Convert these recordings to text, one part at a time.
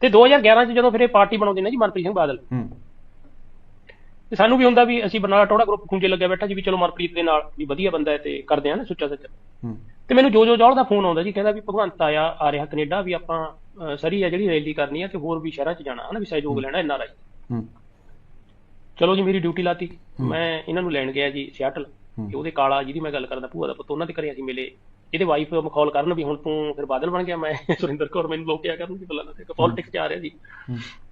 ਤੇ 2011 ਚ ਜਦੋਂ ਫਿਰ ਇਹ ਪਾਰਟੀ ਬਣਾਉਂਦੇ ਨੇ ਜੀ ਮਨਪ੍ਰੀਤ ਸਿੰਘ ਬਾਦਲ। ਤੇ ਸਾਨੂੰ ਵੀ ਹੁੰਦਾ ਵੀ ਅਸੀਂ ਬਰਨਾਲਾ ਟੋੜਾ ਗਰੁੱਪ ਖੁੰਝੇ ਲੱਗਿਆ ਬੈਠਾ ਜੀ ਵੀ ਚਲੋ ਮਨਪ੍ਰੀਤ ਦੇ ਨਾਲ ਵੀ ਵਧੀਆ ਬੰਦਾ ਹੈ ਤੇ ਕਰਦੇ ਆ ਨਾ ਸੁੱਚਾ ਸੱਚਾ। ਤੇ ਮੈਨੂੰ ਜੋ ਜੋ ਜੌਲ ਦਾ ਫੋਨ ਆਉਂਦਾ ਜੀ ਕਹਿੰਦਾ ਵੀ ਭਗਵੰਤ ਆਇਆ ਆ ਰਿਹਾ ਕੈਨੇਡਾ ਵੀ ਆਪਾਂ ਸਰੀ ਆ ਜਿਹੜੀ ਰੈਲੀ ਕਰਨੀ ਆ ਤੇ ਹੋਰ ਵੀ ਸ਼ਹਿਰਾਂ 'ਚ ਜਾਣਾ ਹਨਾ ਵੀ ਸਹਿਯੋਗ ਲੈਣਾ ਆਈ ਹੂੰ। ਚਲੋ ਜੀ ਮੇਰੀ ਡਿਊਟੀ ਲਾਤੀ। ਮੈਂ ਇਹਨਾਂ ਨੂੰ ਲੈਣ ਗਿਆ ਜੀ ਸਿਆਟਲ। ਤੇ ਉਹਦੇ ਕਾਲਾ ਜਿਹਦੀ ਮੈਂ ਗੱਲ ਕਰਦਾ ਭੂਆ ਦਾ ਪੁੱਤ ਉਹਨਾਂ ਦੇ ਘਰੇ ਅਸੀਂ ਮਿਲੇ। ਇਹਦੇ ਵਾਈਫ ਮਖੌਲ ਕਰਨ ਵੀ ਹੁਣ ਤੂੰ ਫਿਰ ਬਾਦਲ ਬਣ ਗਿਆ ਮੈਂ ਸੁਰਿੰਦਰ ਕੌਰ ਮੈਨੂੰ ਲੋਕ ਕਿਹਾ ਕਰਨਗੇ ਬੁਲਾਣਾ ਤੇ ਪੋਲਿਟਿਕਸ 'ਚ ਆ ਰਿਹਾ ਜੀ।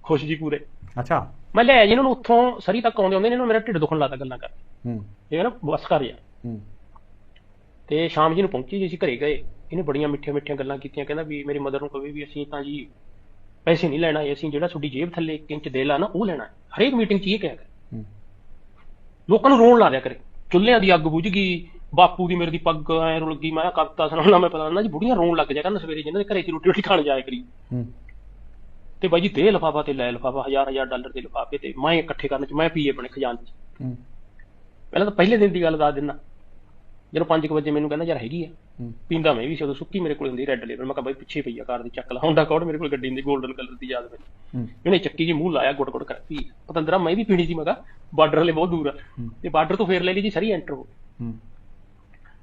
ਖੁਸ਼ ਜੀ ਪੂਰੇ। ਅੱਛਾ। ਮੈਂ ਲੈ ਜੀ ਇਹਨਾਂ ਨੂੰ ਉੱਥੋਂ ਸਰੀ ਤੱਕ ਆਉਂਦੇ ਹੁੰਦੇ ਨੇ ਇਹਨਾਂ ਨੂੰ ਮੇਰਾ ਢਿੱਡ ਦੁਖਣ ਲੱਗਾ ਗੱਲਾਂ ਕਰ ਹੂੰ। ਇਹ ਨਾ ਬਸ ਕਰ ਹੂੰ। ਤੇ ਸ਼ਾਮ ਜੀ ਨੂੰ ਪਹੁੰਚੀ ਜੀ ਅਸੀਂ ਘਰੇ ਗਏ। ਇਹਨੇ ਬੜੀਆਂ ਮਿੱਠੀਆਂ ਮਿੱਠੀਆਂ ਗੱਲਾਂ ਕੀਤੀਆਂ ਕਹਿੰਦਾ ਵੀ ਮੇਰੀ ਮਦਰ ਨੂੰ ਕਹੇ ਵੀ ਅਸੀਂ ਤਾਂ ਜੀ ਪੈਸੇ ਨਹੀਂ ਲੈਣਾ ਅਸੀਂ ਜਿਹੜਾ ਤੁਹਾਡੀ ਜੇਬ ਥੱਲੇ 1 ਇੰਚ ਦੇ ਲਾ ਨਾ ਉਹ ਲੈਣਾ। ਹਰੇਕ ਮੀਟਿੰਗ 'ਚ ਇਹ ਕਿਹਾ ਕਰ ਹੂੰ। ਲੋਕਾਂ ਨੂੰ ਰੋਣ ਲਾ ਦਿਆ ਕਰੇ। ਚੁੱਲ੍ਹਿਆਂ ਦੀ ਅੱਗ ਬੁਝ ਗਈ ਬਾਪੂ ਦੀ ਮੇਰੇ ਦੀ ਪੱਗ ਐ ਰੁਲ ਗਈ ਮੈਂ ਕਵਿਤਾ ਸੁਣਾਉਣਾ ਮੈਂ ਪਤਾ ਨਾ ਜੀ ਬੁੜੀਆਂ ਰੋਣ ਲੱਗ ਜਾ ਕਰਨ ਸਵੇਰੇ ਜਿਨ੍ਹਾਂ ਦੇ ਘਰੇ ਚ ਰੋਟੀ ਰੋਟੀ ਖਾਣ ਜਾਇਆ ਕਰੀ। ਤੇ ਬਾਈ ਜੀ ਦੇ ਲਫਾਫਾ ਤੇ ਲੈ ਲਫਾਫਾ ਹਜ਼ਾਰ ਹਜ਼ਾਰ ਡਾਲਰ ਦੇ ਲਫਾਫੇ ਤੇ ਮੈਂ ਇਕੱਠੇ ਕਰਨ ਚ ਮੈਂ ਪੀਏ ਬਣੇ ਖਜ਼ਾਨੇ ਚ। ਪਹਿਲਾਂ ਤਾਂ ਪਹਿਲੇ ਦਿਨ ਦੀ ਗੱਲ ਦੱਸ ਦਿੰਦਾ। ਜਦੋਂ 5 ਵਜੇ ਮੈਨੂੰ ਕਹਿੰਦਾ ਯਾਰ ਹੈਗੀ ਆ। ਪੀਂਦਾ ਮੈਂ ਵੀ ਸੀ ਉਦੋਂ ਸੁੱਕੀ ਮੇਰੇ ਕੋਲ ਹੁੰਦੀ ਰੈੱਡ ਲੇਬਲ ਮੈਂ ਕਿਹਾ ਬਾਈ ਪਿੱਛੇ ਪਈ ਆ ਕਾਰ ਦੀ ਚੱਕ ਲਾ ਹੁੰਦਾ ਕੋਡ ਮੇਰੇ ਕੋਲ ਗੱਡੀ ਹੁੰਦੀ 골ਡਨ ਕਲਰ ਦੀ ਯਾਦ ਹੂੰ। ਇਹਨੇ ਚੱਕੀ ਜੀ ਮੂੰਹ ਲਾਇਆ ਗੁੱਟ ਗੁੱਟ ਕਰ ਪੀ। ਪਤੰਦਰਾ ਮੈਂ ਵੀ ਪੀਣੀ ਸੀ ਮੈਂ ਕਿਹਾ ਬਾਰਡਰ ਵਾਲੇ ਬਹੁਤ ਦੂਰ ਆ। ਤੇ ਬਾਰਡਰ ਤੋਂ ਫੇਰ ਲੈ ਲਈ ਜੀ ਸਰੀ ਐਂਟਰ ਹੋ।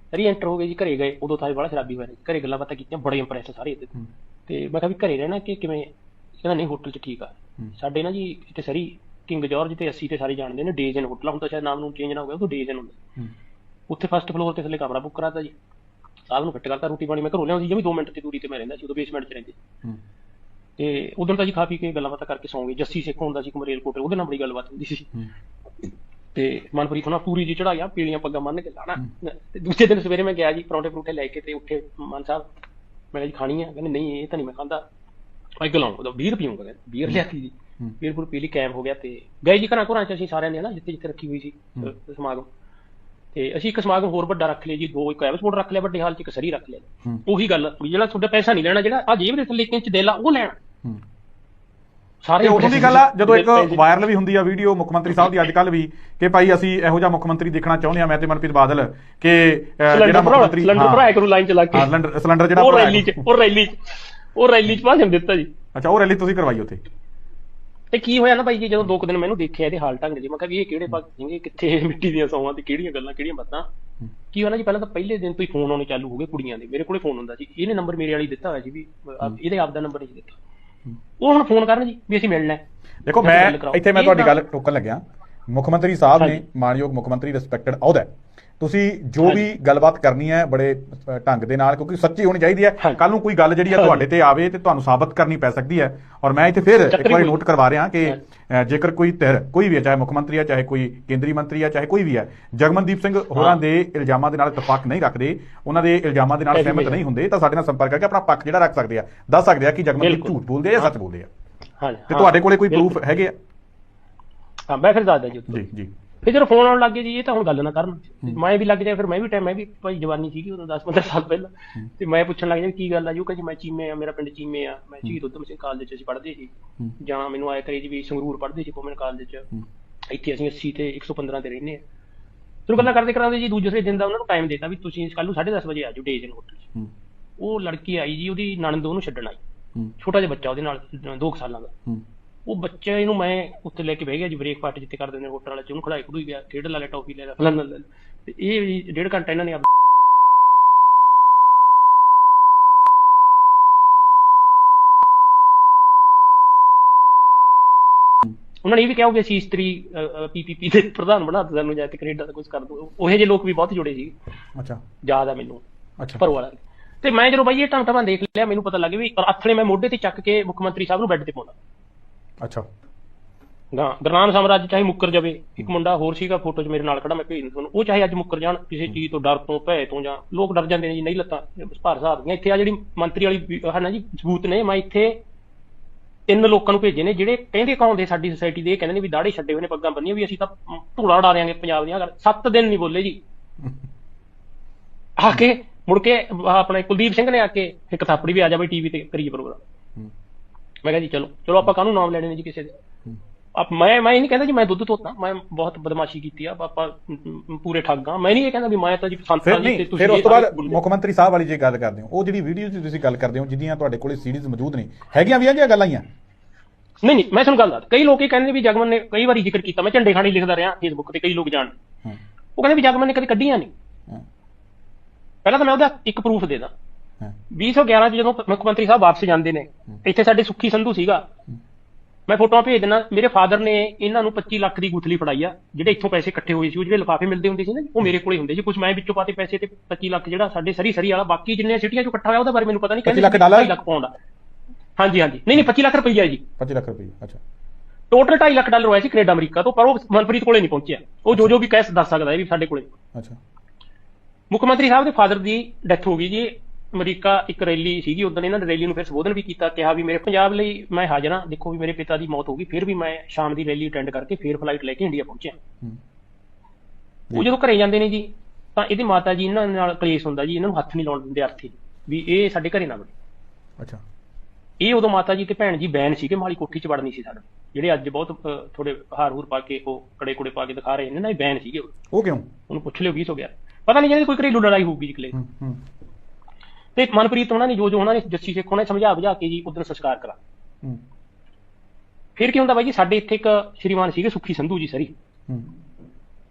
ਹੂੰ ਸਰੀ ਐਂਟਰ ਹੋ ਗਏ ਜੀ ਘਰੇ ਗਏ ਉਦੋਂ ਤਾਂ ਬੜਾ ਸ਼ਰਾਬੀ ਹੋਇਆ ਸੀ। ਘਰੇ ਗੱਲਾਂ ਬਾਤਾਂ ਕੀਤੀਆਂ ਬੜੇ ਇੰਪ੍ਰੈਸ ਸਾਰੇ ਇਹਦੇ ਤੋਂ। ਮੈਂ ਕਿਹਾ ਵੀ ਘਰੇ ਰਹਿਣਾ ਕਿ ਕਿਵੇਂ? ਕਹਿੰਦਾ ਨਹੀਂ ਹੋਟਲ 'ਚ ਠੀਕ ਆ। ਸਾਡੇ ਨਾ ਜੀ ਇੱਥੇ ਸਰੀ ਕਿੰਗ ਜਾਰਜ ਤੇ 80 ਤੇ ਸਾਰੇ ਜਾਣਦੇ ਨੇ ਡੇਜ਼ ਇਨ ਹੋਟਲ ਹੁਣ ਤਾਂ ਸ਼ਾਇਦ ਨਾਮ ਨੂੰ ਚੇਂਜ ਨਾ ਹੋ ਗਿਆ ਉਹ ਡੇਜ਼ ਇਨ ਹੁੰਦਾ ਉੱਥੇ ਫਸਟ ਫਲੋਰ ਤੇ ਥੱਲੇ ਕਮਰਾ ਬੁੱਕ ਕਰਾਤਾ ਜੀ। ਸਾਹਿਬ ਨੂੰ ਫਿੱਟ ਕਰਤਾ ਰੋਟੀ ਪਾਣੀ ਮੈਂ ਘਰੋਂ ਲਿਆਉਂਦੀ ਜਿਵੇਂ 2 ਮਿੰਟ ਦੀ ਦੂਰੀ ਤੇ ਮੈਂ ਰਹਿੰਦਾ ਸੀ ਉਦੋਂ ਬੇਸਮੈਂਟ 'ਚ ਰਹਿੰਦੇ। ਤੇ ਉਦੋਂ ਤਾਂ ਜੀ ਖਾ ਪੀ ਕੇ ਗੱਲਾਂ ਬਾਤਾਂ ਕਰਕੇ ਸੌਂ ਗਏ। ਜੱਸੀ ਸਿੱਖ ਹੁੰਦਾ ਸੀ ਕਮਰੇਲ ਕੋਟੇ ਉਹਦੇ ਨਾਲ ਬੜੀ ਗੱਲਬਾਤ ਹੁੰਦੀ ਸੀ। ਤੇ ਮਨਪ੍ਰੀਤ ਹੁਣਾਂ ਪੂਰੀ ਜੀ ਚੜਾਈਆਂ ਪੀਲੀਆਂ ਪੱਗਾਂ ਬੰਨ੍ਹ ਕੇ ਲਾਣਾ। ਤੇ ਦੂਜੇ ਦਿਨ ਸਵੇਰੇ ਮੈਂ ਗਿਆ ਜੀ ਪਰੌਂਠੇ ਪਰੂਠੇ ਲੈ ਕੇ ਤੇ ਉੱਠੇ ਮਾਨ ਸਾਹਿਬ ਮੈਂ ਜੀ ਖਾਣੀ ਆ? ਕਹਿੰਦੇ ਨਹੀਂ ਇਹ ਤਾਂ ਨਹੀਂ ਮੈਂ ਖਾਂਦਾ। ਮੈਂ ਲਾਉਂ ਉਹਦਾ 20 ਪੀਉਂਗਾ ਕਹਿੰਦੇ ਬੀਅਰ ਲਿਆਤੀ ਜੀ। ਹੂੰ। ਬੀਅਰ ਪੂਰ ਪੀ ਲਈ ਕੈਮ ਹੋ ਗਿਆ ਤੇ ਗਏ ਜੀ ਘਰਾਂ ਘਰਾਂ ਚ ਅਸੀਂ ਸਾਰਿਆਂ ਨੇ ਨਾ ਜਿੱਥੇ ਜਿੱਥੇ ਰੱਖੀ ਹੋਈ ਸੀ ਸਮਾਗਮ। ਤੇ ਅਸੀਂ ਇੱਕ ਸਮਾਗਮ ਹੋਰ ਵੱਡਾ ਰੱਖ ਲਿਆ ਜੀ ਦੋ ਇੱਕ ਐਵਸਪੋਰਟ ਰੱਖ ਲਿਆ ਵੱਡੇ ਹਾਲ ਚ ਇੱਕ ਸਰੀ ਰੱਖ ਲਿਆ। ਉਹੀ ਗੱਲ ਜਿਹੜਾ ਤੁਹਾਡਾ ਪੈਸਾ ਨਹੀਂ ਲੈਣਾ ਜਿਹੜਾ ਆ ਜੇਬ ਦੇ ਥੱਲੇ ਇੱਕ ਇੰਚ ਦੇ ਲਾ ਉਹ ਲੈਣਾ। ਸਾਰੇ ਉਦੋਂ ਦੀ ਗੱਲ ਆ ਜਦੋਂ ਇੱਕ ਵਾਇਰਲ ਵੀ ਹੁੰਦੀ ਆ ਵੀਡੀਓ ਮੁੱਖ ਮੰਤਰੀ ਸਾਹਿਬ ਦੀ ਅੱਜ ਕੱਲ ਵੀ ਕਿ ਭਾਈ ਅਸੀਂ ਇਹੋ ਜਿਹਾ ਮੁੱਖ ਮੰਤਰੀ ਦੇਖਣਾ ਚਾਹੁੰਦੇ ਆ ਮੈਂ ਤੇ ਮਨਪ੍ਰੀਤ ਬਾਦਲ ਕਿ ਜਿਹੜਾ ਮੁੱਖ ਮੰਤਰੀ ਸਿਲੰਡਰ ਭਰਾਇਆ ਕਰੂ ਲਾਈਨ ਚ ਲੱਗ ਕੇ। ਸਿਲੰਡਰ ਸਿਲੰਡਰ ਜਿਹੜਾ ਉਹ ਰੈਲੀ ਚ ਉਹ ਰੈਲੀ ਚ ਉਹ ਰੈਲੀ ਚ ਭਾਸ਼ਣ ਦਿੱਤਾ ਜੀ। ਅੱਛਾ ਉਹ ਰੈਲੀ ਤੁਸੀਂ ਕਰਵਾਈ ਉੱਥੇ? ਤੇ ਕੀ ਹੋਇਆ ਨਾ ਬਾਈ ਜੀ ਜਦੋਂ ਦੋ ਕੁ ਦਿਨ ਮੈਨੂੰ ਦੇਖਿਆ ਇਹਦੇ ਹਾਲ ਢੰਗ ਜੀ ਮੈਂ ਕਿਹਾ ਵੀ ਇਹ ਕਿਹੜੇ ਭਗਤ ਸਿੰਘੇ ਕਿੱਥੇ ਮਿੱਟੀ ਦੀਆਂ ਸੌਵਾਂ ਤੇ ਕਿਹੜੀਆਂ ਗੱਲਾਂ ਕਿਹੜੀਆਂ ਬਾਤਾਂ? ਕੀ ਨਾ ਜੀ ਪਹਿਲਾਂ ਤਾਂ ਪਹਿਲੇ ਦਿਨ ਤੋਂ ਹੀ ਫੋਨ ਆਉਣੇ ਚਾਲੂ ਹੋ ਗਏ ਕੁੜੀਆਂ ਦੇ। ਮੇਰੇ ਕੋਲੇ ਫੋਨ ਹੁੰਦਾ ਸੀ। ਇਹਨੇ ਨੰਬਰ ਮੇਰੇ ਵਾਲੀ ਦਿੱਤਾ ਹੋਇਆ ਸੀ ਵੀ ਇਹਦੇ ਆਪ ਦਾ ਨੰਬਰ ਨਹੀਂ ਦਿੱਤਾ। ਉਹ ਹੁਣ ਫੋਨ ਕਰਨ ਜੀ ਵੀ ਅਸੀਂ ਮਿਲਣਾ। ਦੇਖੋ ਮੈਂ। ਇੱਥੇ ਮੈਂ ਤੁਹਾਡੀ ਗੱਲ ਟੋਕਣ ਲੱਗਿਆ ਮੁੱਖ ਮੰਤਰੀ ਸਾਹਿਬ ਨੇ। ਮਾਨਯੋਗ ਮੁੱਖ ਮੰਤਰੀ ਰਿਸਪੈਕਟਡ ਅਹੁਦਾ ਤੁਸੀਂ ਜੋ। ਵੀ ਗੱਲਬਾਤ ਕਰਨੀ ਹੈ ਬੜੇ ਢੰਗ ਦੇ ਨਾਲ ਕਿਉਂਕਿ ਸੱਚੀ ਹੋਣੀ ਚਾਹੀਦੀ ਹੈ। ਕੱਲ ਨੂੰ ਕੋਈ ਗੱਲ ਜਿਹੜੀ ਹੈ ਤੁਹਾਡੇ ਤੇ ਆਵੇ ਤੇ ਤੁਹਾਨੂੰ ਸਾਬਤ ਕਰਨੀ ਪੈ ਸਕਦੀ ਹੈ ਔਰ ਮੈਂ ਇੱਥੇ ਫਿਰ ਇੱਕ ਵਾਰੀ ਨੋਟ ਕਰਵਾ ਰਿਹਾ ਕਿ ਜੇਕਰ ਕੋਈ ਧਿਰ ਕੋਈ ਵੀ ਹੈ ਚਾਹੇ ਮੁੱਖ ਮੰਤਰੀ ਹੈ ਚਾਹੇ ਕੋਈ ਕੇਂਦਰੀ ਮੰਤਰੀ ਹੈ ਚਾਹੇ ਕੋਈ ਵੀ ਹੈ ਜਗਮਨਦੀਪ ਸਿੰਘ ਹੋਰਾਂ ਹਾਂ। ਦੇ ਇਲਜ਼ਾਮਾਂ ਦੇ ਨਾਲ ਇਤਫਾਕ ਨਹੀਂ ਰੱਖਦੇ ਉਹਨਾਂ ਦੇ ਇਲਜ਼ਾਮਾਂ ਦੇ ਨਾਲ ਸਹਿਮਤ ਹੈ। ਨਹੀਂ ਹੁੰਦੇ ਤਾਂ ਸਾਡੇ ਨਾਲ ਸੰਪਰਕ ਕਰਕੇ ਆਪਣਾ ਪੱਖ ਜਿਹੜਾ ਰੱਖ ਸਕਦੇ ਆ ਦੱਸ ਸਕਦੇ ਆ ਕਿ ਜਗਮਨਦੀਪ। ਝੂਠ ਬੋਲਦੇ ਆ ਜਾਂ ਸੱਚ ਬੋਲਦੇ ਆ ਹਾਂਜੀ ਤੇ ਹਾਂ, ਤੁਹਾਡੇ ਕੋਲੇ ਕੋਈ। ਪ੍ਰੂਫ ਹੈਗੇ ਆ ਹਾਂ ਮੈਂ ਫਿਰ ਦੱਸਦਾ ਜੀ। ਜੀ ਜੀ ਫਿਰ ਜਦੋਂ ਫੋਨ ਆਉਣ ਲੱਗੇ ਜੀ ਇਹ ਤਾਂ ਹੁਣ ਗੱਲ ਨਾ ਕਰਨ। ਮੈਂ ਵੀ ਲੱਗ ਜਾਏ ਫਿਰ ਮੈਂ ਵੀ ਟਾਈਮ ਮੈਂ ਵੀ ਭਾਈ ਜਵਾਨੀ ਸੀਗੀ ਉਦੋਂ 10 15 ਸਾਲ ਪਹਿਲਾਂ। ਤੇ ਮੈਂ ਪੁੱਛਣ ਲੱਗ ਜਾ ਕੀ ਗੱਲ ਆ ਜੀ ਉਹ ਕਹਿੰਦੀ ਮੈਂ ਚੀਮੇ ਆ ਮੇਰਾ ਪਿੰਡ ਚੀਮੇ ਆ। ਮੈਂ ਸ਼ਹੀਦ ਉਧਮ ਸਿੰਘ ਕਾਲਜ ਚ ਅਸੀਂ ਪੜ੍ਹਦੇ ਸੀ। ਜਾਂ ਮੈਨੂੰ ਆਇਆ ਕਰੇ ਜੀ ਵੀ ਸੰਗਰੂਰ ਪੜ੍ਹਦੇ ਸੀ ਕੋਮਨ ਕਾਲਜ ਚ। ਇੱਥੇ ਅਸੀਂ 80 ਤੇ 115 ਤੇ ਰਹਿੰਦੇ ਆ। ਫਿਰ ਗੱਲਾਂ ਕਰਦੇ ਕਰਾਂਦੇ ਜੀ ਦੂਜੇ ਦਿਨ ਦਾ ਉਹਨਾਂ ਨੂੰ ਟਾਈਮ ਦਿੱਤਾ ਵੀ ਤੁਸੀਂ ਕੱਲ ਨੂੰ 10:30 ਵਜੇ ਆ ਜਾਓ ਡੇਜ ਹੋਟਲ 'ਚ ਉਹ ਲੜਕੀ ਆਈ ਜੀ ਉਹਦੀ ਨਣਦ ਉਹਨੂੰ ਛੱਡਣ ਆਈ। ਛੋਟਾ ਜਿਹਾ ਬੱਚਾ ਉਹਦੇ ਨਾਲ 2 ਸਾਲਾਂ ਦਾ। ਉਹ ਬੱਚੇ ਨੂੰ ਮੈਂ ਉੱਥੇ ਲੈ ਕੇ ਬਹਿ ਗਿਆ ਜੀ ਬ੍ਰੇਕਫਾਸਟ ਜਿੱਥੇ ਕਰਦੇ ਨੇ ਹੋਟਲ ਵਾਲੇ ਚ ਉਹਨੂੰ ਖੜਾਈ ਖੜੂਈ ਗਿਆ ਖੇਡ ਲਾ ਲੈ ਟੌਫੀ ਲੈ ਲੈ ਫਲਾਣਾ ਲੈ ਲੈ। ਤੇ ਇਹ ਜੀ ਡੇਢ ਘੰਟਾ ਇਹਨਾਂ ਨੇ ਆਪ- ਉਹਨਾਂ ਨੇ ਇਹ ਵੀ ਕਿਹਾ ਕਿ ਅਸੀਂ ਇਸਤਰੀ ਪੀਪੀਪੀ ਦੇ ਪ੍ਰਧਾਨ ਬਣਾ ਦਿੱਤਾ ਸਾਨੂੰ ਜਾ ਕੇ ਕੈਨੇਡਾ ਦਾ ਕੁਝ ਕਰ ਦੋ। ਉਹੇ ਜਿਹੇ ਲੋਕ ਵੀ ਬਹੁਤ ਜੁੜੇ ਸੀ। ਅੱਛਾ। ਯਾਦ ਆ ਮੈਨੂੰ। ਅੱਛਾ। ਭਰੋ ਵਾਲਾ। ਤੇ ਮੈਂ ਜਦੋਂ ਬਾਈ ਇਹ ਟਾਂ ਟਾਂ ਦੇਖ ਲਿਆ ਮੈਨੂੰ ਪਤਾ ਲੱਗ ਗਿਆ ਵੀ ਆਥਣੇ ਮੈਂ ਮੋਢੇ ਤੇ ਚੱਕ ਕੇ ਮੁੱਖ ਮੰਤਰੀ ਸਾਹਿਬ ਨੂੰ ਬੈੱਡ ਤੇ ਪਾਉਂਦਾ ਅੱਛਾ। ਨਾ, ਦਰਨਾਮ ਸਾਮਰਾਜ ਚਾਹੇ ਮੁੱਕਰ ਜਾਵੇ, ਇੱਕ ਮੁੰਡਾ ਹੋਰ ਸੀਗਾ ਫੋਟੋ 'ਚ ਮੇਰੇ ਨਾਲ ਖੜਾ, ਮੈਂ ਭੇਜ ਦਿੰਦਾ ਤੁਹਾਨੂੰ, ਉਹ ਚਾਹੇ ਅੱਜ ਮੁੱਕਰ ਜਾਣ, ਕਿਸੇ ਚੀਜ਼ ਤੋਂ ਡਰ ਤੋਂ, ਭੈ ਤੋਂ ਜਾਂ ਲੋਕ ਡਰ ਜਾਂਦੇ ਨੇ ਜੀ, ਨਹੀਂ ਲੱਤਾਂ ਭਾਰ ਦੀਆਂ ਇੱਥੇ ਆ ਜਿਹੜੀ ਮੰਤਰੀ ਵਾਲੀ ਵੀ- ਜੀ, ਸਬੂਤ ਨੇ, ਮੈਂ ਇੱਥੇ ਤਿੰਨ ਲੋਕਾਂ ਨੂੰ ਭੇਜੇ ਨੇ, ਜਿਹੜੇ ਕਹਿੰਦੇ ਕਹਾਉਂਦੇ ਸਾਡੀ ਸੁਸਾਇਟੀ ਦੇ, ਇਹ ਕਹਿੰਦੇ ਨੇ ਵੀ ਦਾੜੇ ਛੱਡੇ ਹੋਏ ਨੇ ਪੱਗਾਂ ਬੰਨੀਆਂ ਵੀ, ਅਸੀਂ ਤਾਂ ਧੂੜਾ ਉਡਾ ਦਿਆਂਗੇ ਪੰਜਾਬ ਦੀਆਂ ਗੱਲ। ਸੱਤ ਦਿਨ ਨਹੀਂ ਬੋਲੇ ਜੀ। ਆ ਕੇ ਮੁੜ ਕੇ ਆਪਣੇ ਕੁਲਦੀਪ ਸਿੰਘ ਨੇ ਆ ਕੇ, ਇੱਕ ਥਾਪੜੀ ਵੀ ਆ ਜਾ ਬਈ ਟੀਵੀ ਤੇ ਕਰੀਏ ਪ੍ਰੋਗਰਾਮ। ਮੈਂ ਕਿਹਾ ਜੀ ਚਲੋ ਚਲੋ ਆਪਾਂ ਕਾਹਨੂੰ ਨਾਮ ਲੈਣੇ ਨੇ ਜੀ ਕਿਸੇ ਦੇ। ਆਪ ਮੈਂ ਮੈਂ ਇਹ ਨਹੀਂ ਕਹਿੰਦਾ ਜੀ ਮੈਂ ਦੁੱਧ ਧੋਤਾ ਮੈਂ ਬਹੁਤ ਬਦਮਾਸ਼ੀ ਕੀਤੀ ਆ ਆਪਾਂ ਪੂਰੇ ਠੱਗ ਮੈਂ ਨਹੀਂ ਇਹ ਕਹਿੰਦਾ ਵੀ ਮੈਂ ਤਾਂ ਜੀ ਸੰਤਾਂ ਜੀ ਤੇ ਤੁਸੀਂ ਫਿਰ ਉਸ ਤੋਂ ਬਾਅਦ। ਮੁੱਖ ਮੰਤਰੀ ਸਾਹਿਬ ਵਾਲੀ ਜੇ ਗੱਲ ਕਰਦੇ ਹੋ ਉਹ ਜਿਹੜੀ ਵੀਡੀਓ 'ਚ ਤੁਸੀਂ ਗੱਲ ਕਰਦੇ ਹੋ ਜਿਹਦੀਆਂ ਤੁਹਾਡੇ ਕੋਲੇ ਸੀਰੀਜ਼ ਮੌਜੂਦ ਨੇ ਹੈਗੀਆਂ ਵੀ ਆ ਜਾਂ ਗੱਲਾਂ ਹੀ ਆ? ਨਹੀਂ ਨਹੀਂ ਮੈਂ ਤੁਹਾਨੂੰ ਗੱਲ ਦੱਸ ਕਈ ਲੋਕ ਇਹ ਕਹਿੰਦੇ ਵੀ ਜਗਮਨ ਨੇ ਕਈ ਵਾਰੀ ਜ਼ਿਕਰ ਕੀਤਾ ਮੈਂ ਝੰਡੇ ਖਾਣੀ ਲਿਖਦਾ ਰਿਹਾ ਫੇਸਬੁੱਕ ਤੇ ਕਈ ਲੋਕ ਜਾਣਦੇ ਹੂੰ। ਉਹ ਕਹਿੰਦੇ ਵੀ ਜਗਮਨ ਨੇ ਕਦੇ ਕੱਢੀਆਂ ਨਹੀਂ। ਪਹਿਲਾਂ ਤਾਂ ਮੈਂ ਉਹਦਾ ਇੱਕ ਪ੍ਰੂਫ ਦੇ ਦਾਂ। 2011 ਚ ਜਦੋਂ ਮੁੱਖ ਮੰਤਰੀ ਸਾਹਿਬ ਵਾਪਸ ਜਾਂਦੇ ਨੇ ਇੱਥੇ ਸਾਡੇ ਸੁੱਖੀ ਸੰਧੂ ਸੀਗਾ। ਮੈਂ ਫੋਟੋਆਂ ਭੇਜ ਦਿੰਦਾ ਮੇਰੇ ਫਾਦਰ ਨੇ ਇਹਨਾਂ ਨੂੰ 25 ਲੱਖ ਦੀ ਗੁੱਥਲੀ ਫੜਾਈ ਆ ਜਿਹੜੇ ਇੱਥੋਂ ਪੈਸੇ ਇਕੱਠੇ ਹੋਏ ਸੀ ਉਹ ਜਿਹੜੇ ਲਿਫਾਫੇ ਮਿਲਦੇ ਹੁੰਦੇ ਸੀ ਨਾ ਉਹ ਮੇਰੇ ਕੋਲੇ ਹੁੰਦੇ ਸੀ ਕੁਝ ਮੈਂ ਵਿੱਚੋਂ ਪਾਤੇ ਪੈਸੇ ਤੇ 25 ਲੱਖ ਜਿਹੜਾ ਸਾਡੇ ਸਰੀ ਸਰੀ ਵਾਲਾ ਬਾਕੀ ਜਿੰਨੇ ਸਿਟੀਆਂ ਚੋਂ ਇਕੱਠਾ ਹੋਇਆ ਉਹਦਾ ਬਾਰੇ ਮੈਨੂੰ ਪਤਾ ਨਹੀਂ 25 ਲੱਖ ਡਾਲਰ? 2.5 ਲੱਖ ਪਾਉਂਡ ਆ। ਹਾਂਜੀ ਹਾਂਜੀ। ਨਹੀਂ ਨਹੀਂ 25 ਲੱਖ ਰੁਪਈਆ ਜੀ। 25 ਲੱਖ ਰੁਪਏ ਅੱਛਾ। ਟੋਟਲ 2.5 ਲੱਖ ਡਾਲਰ ਹੋਇਆ ਸੀ ਕੈਨੇਡਾ ਅਮਰੀਕਾ ਤੋਂ ਪਰ ਉਹ ਮਨਪ੍ਰੀਤ ਕੋਲੇ ਨਹੀਂ ਪਹੁੰਚਿਆ। ਉਹ ਜੋ ਜੋ ਵੀ ਕੈਸ ਦੱਸ ਸਕਦਾ ਹੈ ਵੀ ਸਾਡੇ ਕੋਲੇ। ਅੱਛਾ। ਮੁੱਖ ਮੰਤਰੀ ਸਾਹਿਬ ਦੇ ਫਾਦਰ ਦੀ ਡੈਥ ਹੋ ਗਈ ਜੀ ਅਮਰੀਕਾ ਇੱਕ ਰੈਲੀ ਸੀਗੀ ਉਦੋਂ ਇਹਨਾਂ ਨੇ ਰੈਲੀ ਨੂੰ ਫਿਰ ਸੰਬੋਧਨ ਵੀ ਕੀਤਾ ਕਿਹਾ ਵੀ ਮੇਰੇ ਪੰਜਾਬ ਲਈ ਮੈਂ ਹਾਜ਼ਰ ਹਾਂ ਦੇਖੋ ਵੀ ਮੇਰੇ ਪਿਤਾ ਦੀ ਮੌਤ ਹੋ ਗਈ ਫਿਰ ਵੀ ਮੈਂ ਸ਼ਾਮ ਦੀ ਰੈਲੀ ਅਟੈਂਡ ਕਰਕੇ ਫਿਰ ਫਲਾਈਟ ਲੈ ਕੇ ਇੰਡੀਆ ਪਹੁੰਚਿਆ। ਉਹ ਜਦੋਂ ਘਰੇ ਜਾਂਦੇ ਨੇ ਜੀ ਤਾਂ ਇਹਦੀ ਮਾਤਾ ਜੀ ਇਹਨਾਂ ਨਾਲ ਕਲੇਸ਼ ਹੁੰਦਾ ਜੀ ਇਹਨਾਂ ਨੂੰ ਹੱਥ ਨਹੀਂ ਲਾਉਣ ਦਿੰਦੇ ਅਰਥੀ ਵੀ ਇਹ ਸਾਡੇ ਘਰੇ ਨਾ ਵੜੇ। ਅੱਛਾ। ਇਹ ਉਦੋਂ ਮਾਤਾ ਜੀ ਤੇ ਭੈਣ ਜੀ ਬੈਨ ਸੀਗੇ ਮਾਲੀ ਕੋਠੀ 'ਚ ਵੜਨੀ ਸੀ ਸਾਡੇ। ਜਿਹੜੇ ਅੱਜ ਬਹੁਤ ਥੋੜੇ ਹਾਰ ਹੂਰ ਪਾ ਕੇ ਉਹ ਕੜੇ ਕੁੜੇ ਪਾ ਕੇ ਦਿਖਾ ਰਹੇ ਨੇ ਨਾ ਇਹ ਬੈਨ ਸੀਗੇ ਉਹ। ਕਿਉਂ? ਉਹਨੂੰ ਪੁੱਛ ਲਿਓ 20 ਹੋ ਗਿਆ। ਪਤਾ ਨਹੀਂ ਜਿਹਦੀ ਕੋਈ ਘਰੇਲੂ ਲੜਾਈ ਹੋਊਗੀ ਜੀ ਕਲੇ ਹੂੰ ਹੂੰ। ਤੇ ਮਨਪ੍ਰੀਤ ਉਹਨਾਂ ਨੇ ਜੋ ਜੋ ਉਹਨਾਂ ਨੇ ਜੱਸੀ ਸਿੱਖ ਉਹਨਾਂ ਨੇ ਸਮਝਾ ਬੁਝਾ ਕੇ ਜੀ ਉਦੋਂ ਸੰਸਕਾਰ ਕਰਾ ਫਿਰ ਕੀ ਹੁੰਦਾ ਬਾਈ ਜੀ ਸਾਡੇ ਇੱਥੇ ਇੱਕ ਸ਼੍ਰੀਮਾਨ ਸੀਗੇ ਸੁਖੀ ਸੰਧੂ ਜੀ ਸਰੀ।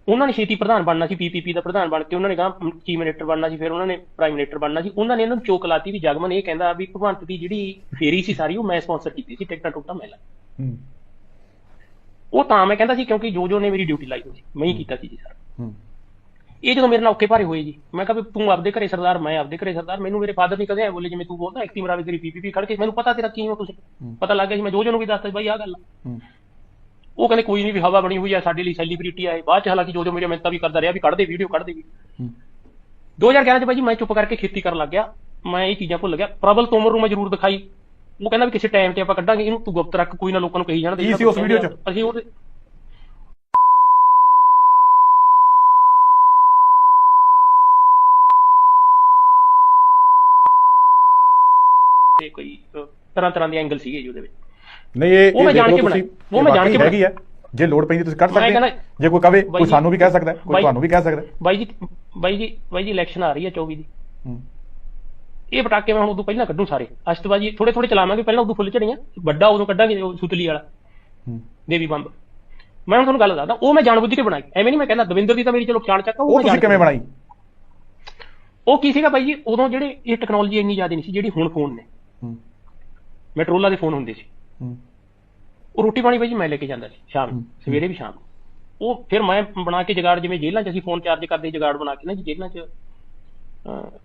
ਉਹਨਾਂ ਨੇ ਛੇਤੀ ਪ੍ਰਧਾਨ ਬਣਨਾ ਸੀ ਪੀਪੀਪੀ ਦਾ ਪ੍ਰਧਾਨ ਬਣ ਕੇ ਉਹਨਾਂ ਨੇ ਗਾਂ ਚੀਫ ਮਿਨਿਸਟਰ ਬਣਨਾ ਸੀ ਫਿਰ ਉਹਨਾਂ ਨੇ ਪ੍ਰਾਈਮ ਮਿਨਿਸਟਰ ਬਣਨਾ ਸੀ। ਉਹਨਾਂ ਨੇ ਇਹਨਾਂ ਨੂੰ ਚੋਕ ਲਾਤੀ ਵੀ ਜਗਮਨ ਇਹ ਕਹਿੰਦਾ ਵੀ ਭਗਵੰਤ ਦੀ ਜਿਹੜੀ ਫੇਰੀ ਸੀ ਸਾਰੀ ਉਹ ਮੈਂ ਸਪਾਂਸਰ ਕੀਤੀ ਸੀ ਟਿਕਟਾਂ ਟੁਕਟਾਂ ਮੈਂ ਹੂੰ। ਉਹ ਤਾਂ ਮੈਂ ਕਹਿੰਦਾ ਸੀ ਕਿਉਂਕਿ ਜੋ ਜੋ ਨੇ ਮੇਰੀ ਡਿਊਟੀ ਲਾਈ ਹੋਈ ਸੀ ਮੈਂ ਹੀ। ਕੀਤਾ ਸੀ ਜੀ ਸਰ। ਹੂੰ। ਇਹ ਜਦੋਂ ਮੇਰੇ ਨਾਲ ਔਖੇ ਭਾਰੇ ਹੋਏ ਜੀ ਮੈਂ ਕਿਹਾ ਵੀ ਤੂੰ ਆਪਦੇ ਘਰੇ ਸਰਦਾਰ ਮੈਂ ਆਪਦੇ ਘਰੇ ਸਰਦਾਰ ਮੈਨੂੰ ਮੇਰੇ ਫਾਦਰ ਨਹੀਂ ਕਦੇ ਐ ਬੋਲੇ ਜਿਵੇਂ ਤੂੰ ਬੋਲਦਾ ਐਕਟਿਵ ਮਰਾਵੇ ਤੇਰੀ ਪੀਪੀਪੀ ਖੜ ਕੇ ਮੈਨੂੰ ਪਤਾ ਤੇਰਾ ਕੀ ਹੋ ਤੁਸੀਂ। ਪਤਾ ਲੱਗ ਗਿਆ ਜੀ ਮੈਂ ਜੋ ਜੋ ਨੂੰ ਵੀ ਦੱਸਦਾ ਸੀ ਬਾਈ ਆਹ ਗੱਲ ਉਹ ਕਹਿੰਦੇ ਕੋਈ ਨਹੀਂ ਵੀ ਹਵਾ ਬਣੀ ਹੋਈ ਆ ਸਾਡੇ ਲਈ ਸੈਲੀਬ੍ਰਿਟੀ ਆ ਇਹ। ਬਾਅਦ ਚ ਹਾਲਾਂਕਿ ਜੋ ਜੋ ਮੇਰੇ ਮਿੰਤਾ ਵੀ ਕਰਦਾ ਰਿਹਾ ਵੀ ਕੱਢ ਦੇ ਵੀਡੀਓ ਕੱਢ ਦੇ। ਵੀ ਹੂੰ 2011 ਚ ਬਾਈ ਮੈਂ ਚੁੱਪ ਕਰਕੇ ਖੇਤੀ ਕਰਨ ਲੱਗ ਗਿਆ। ਮੈਂ ਇਹ ਚੀਜ਼ਾਂ ਭੁੱਲ ਗਿਆ। ਪ੍ਰਬਲ ਤੋਮਰ ਨੂੰ ਮੈਂ ਜ਼ਰੂਰ ਦਿਖਾਈ। ਉਹ ਕਹਿੰਦਾ ਵੀ ਕਿਸੇ ਟਾਈਮ ਤੇ ਆਪਾਂ ਕੱਢਾਂਗੇ ਇਹਨੂੰ ਤੂੰ ਗੁਪਤ ਰੱਖ ਕੋਈ ਨਾ ਲੋਕਾਂ ਨੂੰ ਕਹੀ ਜਾਣ ਦੇ ਸੀ ਉਸ ਵੀਡੀਓ 'ਚ? ਅਸੀਂ ਉਹਦੇ ਤੇ ਕੋਈ ਤਰ੍ਹਾਂ ਤਰ੍ਹਾਂ ਦੇ ਐਂਗਲ ਸੀਗੇ ਜੀ ਉਹਦੇ ਵਿੱਚ। ਨਹੀਂ ਇਹ ਉਹ ਮੈਂ ਜਾਣ ਕੇ ਬਣਾਈ। ਉਹ ਮੈਂ ਜਾਣ ਕੇ ਹੈਗੀ ਹੈ ਜੇ ਲੋੜ ਪੈਂਦੀ ਤੁਸੀਂ ਕੱਢ ਸਕਦੇ ਜੇ ਕੋਈ ਕਵੇ ਕੋਈ ਜੀ- ਸਾਨੂੰ ਵੀ ਕਹਿ ਸਕਦਾ ਕੋਈ ਤੁਹਾਨੂੰ ਵੀ ਕਹਿ ਸਕਦਾ। ਬਾਈ ਜੀ ਬਾਈ ਜੀ ਬਾਈ ਜੀ ਇਲੈਕਸ਼ਨ ਆ ਰਹੀ ਹੈ 24 ਦੀ। ਇਹ ਪਟਾਕੇ ਮੈਂ ਹੁਣ ਉਦੋਂ ਪਹਿਲਾਂ ਕੱਢੂ ਸਾਰੇ। ਅਸ਼ਤਬਾਜੀ ਥੋੜੇ ਥੋੜੇ ਚਲਾਵਾਂਗੇ ਪਹਿਲਾਂ ਉਦੋਂ ਫੁੱਲ ਝੜੀਆਂ ਵੱਡਾ ਉਦੋਂ ਕੱਢਾਂਗੇ ਸੁਤਲੀ ਵਾਲਾ ਦੇਵੀ ਬੰਬ। ਮੈਂ ਤੁਹਾਨੂੰ ਗੱਲ ਦੱਸਦਾ ਉਹ ਮੈਂ ਜਾਣਬੁੱਝ ਕੇ ਬਣਾਈ। ਐਵੇਂ ਨਹੀਂ ਮੈਂ ਕਹਿੰਦਾ ਦਵਿੰਦਰ ਦੀ ਤਾਂ ਮੇਰੀ ਚਲੋ ਪਛਾਣ ਚੱਕਾ ਉਹ ਤੁਸੀਂ ਕਿਵੇਂ ਬਣਾਈ। ਉਹ ਕੀ ਸੀਗਾ ਬਾਈ ਜੀ ਉਦੋਂ ਜਿਹੜੇ ਇਹ ਟੈਕਨੋਲੋਜੀ ਇੰਨੀ ਜ਼ਿਆਦਾ ਨਹੀਂ ਸੀ ਜਿਹੜੀ ਹੁਣ ਫੋਨ ਨੇ। ਮੈਟਰੋਲਾ ਦੇ ਫੋਨ ਹੁੰਦੇ ਸੀ। ਉਹ ਰੋਟੀ ਪਾਣੀ ਬਾਈ ਜੀ ਮੈਂ ਲੈ ਕੇ ਜਾਂਦਾ ਸੀ ਸ਼ਾਮ ਨੂੰ। ਸਵੇਰੇ ਵੀ ਸ਼ਾਮ ਨੂੰ। ਉਹ ਫਿਰ ਮੈਂ ਬਣਾ ਕੇ ਜਗਾੜ ਜਿਵੇਂ ਜੇਲ੍ਹਾਂ 'ਚ ਅਸੀਂ ਫੋਨ ਚਾਰਜ ਕਰਦੇ ਜਗਾੜ ਬਣਾ ਕੇ ਨਾ ਜੀ ਜੇਲ੍ਹਾਂ 'ਚ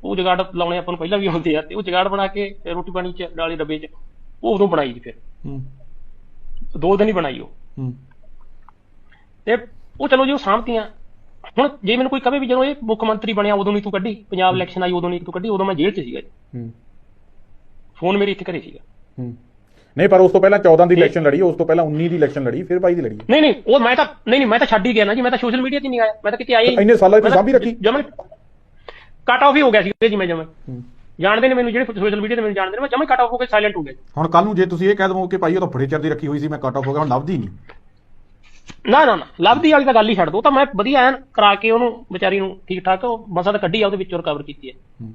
ਉਹ ਜਗਾੜ ਲਾਉਣੇ ਆਪਾਂ ਨੂੰ ਪਹਿਲਾਂ ਵੀ ਹੁੰਦੇ ਆ ਤੇ ਉਹ ਜਗਾੜ ਬਣਾ ਕੇ ਰੋਟੀ ਪਾਣੀ 'ਚ ਡਾਲੇ ਡੱਬੇ 'ਚ ਉਹ ਉਦੋਂ ਬਣਾਈ ਜੀ ਫਿਰ। ਹੂੰ। ਦੋ ਦਿਨ ਹੀ ਬਣਾਈ ਉਹ। ਹੂੰ। ਤੇ ਉਹ ਚਲੋ ਜੀ ਉਹ ਸਾਂਭਤੀਆਂ। ਹੁਣ ਜੇ ਮੈਨੂੰ ਕੋਈ ਕਹੇ ਵੀ ਜਦੋਂ ਇਹ ਮੁੱਖ ਮੰਤਰੀ ਬਣਿਆ ਉਦੋਂ ਨਹੀਂ ਤੂੰ ਕੱਢੀ ਪੰਜਾਬ ਇਲੈਕਸ਼ਨ ਆਈ ਉਦੋਂ ਨਹੀਂ ਤੂੰ ਕੱਢੀ ਉਦੋਂ ਮੈਂ ਜੇਲ੍ਹ 'ਚ ਸੀਗਾ ਜੀ। ਹੂੰ। ਫੋਨ ਮੇਰੇ ਇੱਥੇ ਘਰੇ ਸੀਗਾ। ਨਹੀਂ ਪਰ ਉਸ ਤੋਂ ਪਹਿਲਾਂ 14 ਦੀ ਇਲੈਕਸ਼ਨ ਲੜੀ ਉਸ ਤੋਂ ਪਹਿਲਾਂ 19 ਦੀ ਇਲੈਕਸ਼ਨ ਲੜੀ ਫਿਰ 22 ਦੀ ਲੜੀ। ਨਹੀਂ ਨਹੀਂ ਉਹ ਮੈਂ ਤਾਂ ਨਹੀਂ ਨਹੀਂ ਮੈਂ ਤਾਂ ਛੱਡ ਹੀ ਗਿਆ ਨਾ ਜੀ ਮੈਂ ਤਾਂ ਸੋਸ਼ਲ ਮੀਡੀਆ 'ਤੇ ਨਹੀਂ ਆਇਆ ਮੈਂ ਤਾਂ ਕਿਤੇ ਆਇਆ ਹੀ ਨਹੀਂ। ਇੰਨੇ ਸਾਲਾਂ ਤਾਂ ਸਾਂਭੀ ਰੱਖੀ? ਜਮਨ ਕੱਟ ਆਫ ਹੀ ਹੋ ਗਿਆ ਸੀ ਜੀ ਮੈਂ ਜਮਨ ਜਾਣਦੇ ਨੇ ਮੈਨੂੰ ਜਿਹੜੇ ਸੋਸ਼ਲ ਮੀਡੀਆ ਤੇ ਮੈਨੂੰ ਜਾਣਦੇ ਨੇ ਮੈਂ ਜਮਨ ਕੱਟ ਆਫ ਹੋ ਕੇ ਸਾਇਲੈਂਟ ਹੋ ਗਿਆ ਜੀ। ਹੁਣ ਕੱਲ ਨੂੰ ਜੇ ਤੁਸੀਂ ਇਹ ਕਹਿ ਦਵੋ ਕਿ ਭਾਈ ਉਹ ਤਾਂ ਬੜੇ ਚਿਰ ਦੀ ਰੱਖੀ ਹੋਈ ਸੀ ਮੈਂ ਕੱਟ ਆਫ ਹੋ ਗਿਆ ਹੁਣ ਲੱਭਦੀ ਨਹੀਂ। ਨਾ ਨਾ ਨਾ ਲੱਭਦੀ ਵਾਲੀ ਤਾਂ ਗੱਲ ਹੀ ਛੱਡ ਦੋ ਤਾਂ ਮੈਂ ਵਧੀਆ ਐਨ ਕਰਾ ਕੇ ਉਹਨੂੰ ਵਿਚਾਰੀ ਨੂੰ ਠੀਕ ਠਾਕ ਉਹ ਮਸਾ ਤਾਂ ਕੱਢੀ ਆ ਉਹਦੇ ਵਿੱਚੋਂ ਰਿਕਵਰ ਕੀਤੀ ਹੂੰ।